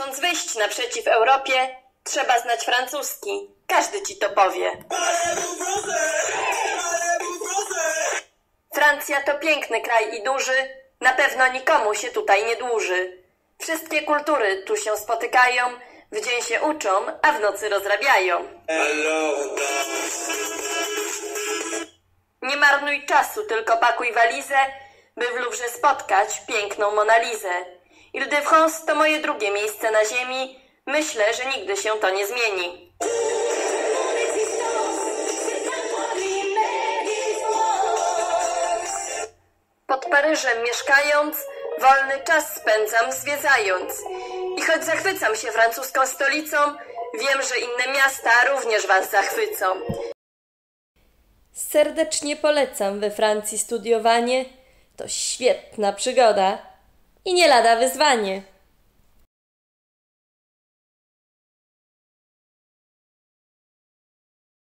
chcąc wyjść naprzeciw Europie, trzeba znać francuski. Każdy ci to powie. Francja to piękny kraj i duży, na pewno nikomu się tutaj nie dłuży. Wszystkie kultury tu się spotykają, w dzień się uczą, a w nocy rozrabiają. Nie marnuj czasu, tylko pakuj walizę, by w Luwrze spotkać piękną Monalizę. Ile-de-France to moje drugie miejsce na ziemi. Myślę, że nigdy się to nie zmieni. Pod Paryżem mieszkając, wolny czas spędzam zwiedzając. I choć zachwycam się francuską stolicą, wiem, że inne miasta również was zachwycą. Serdecznie polecam we Francji studiowanie. To świetna przygoda i nie lada wyzwanie.